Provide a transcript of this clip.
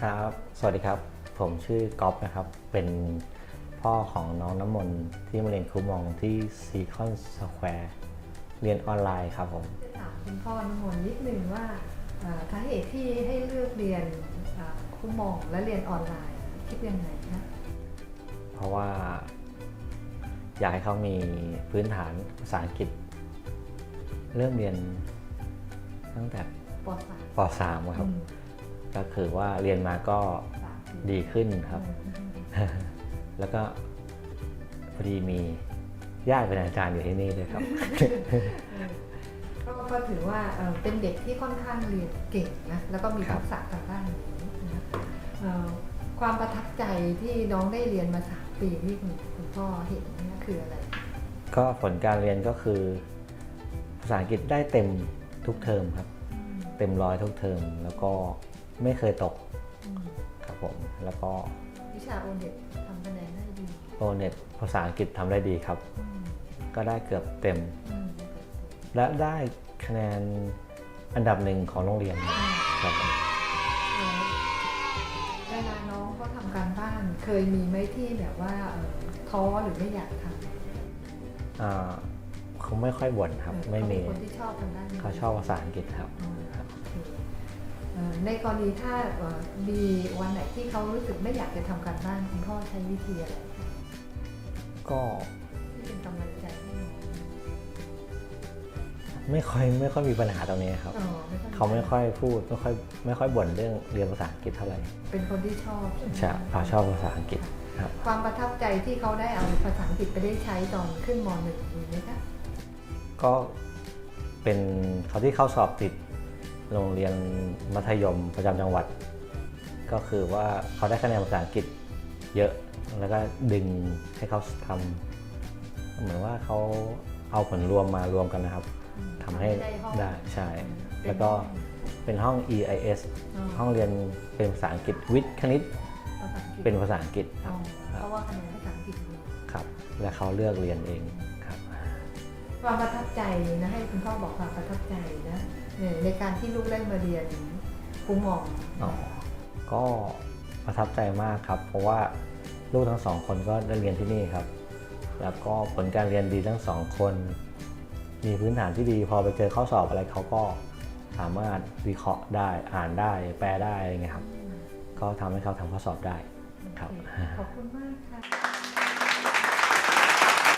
ครับ สวัสดีครับ ผมชื่อก๊อฟนะครับ เป็นพ่อของน้องน้ำมนต์ที่มาเรียนครูมองที่ซีคอนสแควร์เรียนออนไลน์ครับผมจะถามคุณพ่อน้ำมนต์นิดนึงว่าเอ่อสาเหตุที่ให้เลือกเรียนเอ่อครูมองและเรียนออนไลน์คิดยังไงนะเพราะว่า อยากให้เขามีพื้นฐานภาษาอังกฤษ เริ่มเรียนตั้งแต่ปสามป .3 ครับ อืม ก็คือว่าเรียนมาก็สามปีดีขึ้นครับอืมแล้วก็พอดีมีญาติเป็นอาจารย์อยู่ที่นี่ด้วยครับ ก็ก็ถือว่าเอ่อเป็นเด็กที่ค่อนข้างเรียนเก่งนะ แล้วก็มีครับทักษะทางด้านนี้นะเอ่อความประทับใจที่น้องได้เรียนมาสามปีที่คุณคุณพ่อเห็นเนี่ยคืออะไร ก็ผลการเรียนก็คือ ภาษาอังกฤษได้เต็มทุกเทอมครับอืมเต็มร้อยทุกเทอมแล้วก็ ไม่เคยตกอืมครับผมแล้วก็วิชาโอเน็ตทำคะแนนได้ดีโอเน็ตภาษาอังกฤษทำได้ดีครับ อืมก็ได้เกือบเต็ม อืมและได้คะแนนอันดับหนึ่งของโรงเรียนครับผมเอ่อเวลาน้องเขาทำการบ้านเคยมีไหมที่แบบว่าเอ่อท้อหรือไม่อยากทำอ่าเขาไม่ค่อยบ่นครับเออไม่มีเขาเป็นคนที่ชอบทางด้านนี้เขาชอบภาษาอังกฤษครับ อ๋อโอเคเอ่อ ในกรณีถ้าเอ่อมีวันไหนที่เขารู้สึกไม่อยากจะทำการบ้านคุณพ่อใช้วิธีอะไรก็ที่เป็นกำลังใจให้น้องไม่ค่อยไม่ค่อยมีปัญหาตรงนี้ครับอ๋อไม่ต้องเขาไม่ค่อยพูดไม่ค่อยไม่ค่อยบ่นเรื่องเรียนภาษาอังกฤษเท่าไหร่เป็นคนที่ชอบใช่ไหมใช่เขาชอบภาษาอังกฤษครับความประทับใจที่เขาได้เอาภาษาอังกฤษไปได้ใช้ตอนขึ้นมหนึ่งมีไหมคะก็เป็นเขาที่เข้าสอบติด โรงเรียนมัธยมประจำจังหวัด ก็คือว่าเขาได้คะแนนภาษาอังกฤษเยอะ แล้วก็ดึงให้เขาทำเหมือนว่าเขาเอาผลรวมมารวมกันนะครับทำให้ได้ห้องได้ใช่เป็นแล้วก็เป็นห้อง EIS อ๋อห้องเรียนเป็นภาษาอังกฤษวิทย์คณิตภาษาอังกฤษเป็นภาษาอังกฤษคอ๋รัอบเพราะว่าคะแนนภาษาอังกฤษดีครับ และเขาเลือกเรียนเอง ครับความประทับใจนะให้คุณพ่อบอกความประทับใจนะเนี่ยในการที่ลูกได้มาเรียนครูหมองอ๋อก็ประทับใจมากครับ เพราะว่าลูกทั้งสองคนก็ได้เรียนที่นี่ครับ แล้วก็ผลการเรียนดีทั้งสองคน มีพื้นฐานที่ดีพอไปเจอข้อสอบอะไรเขาก็สามารถวิเคราะห์ได้อ่านได้แปลได้อะไรเงี้ยครับ ก็ทำให้เขาทำข้อสอบได้ครับโอเคขอบคุณมากค่ะ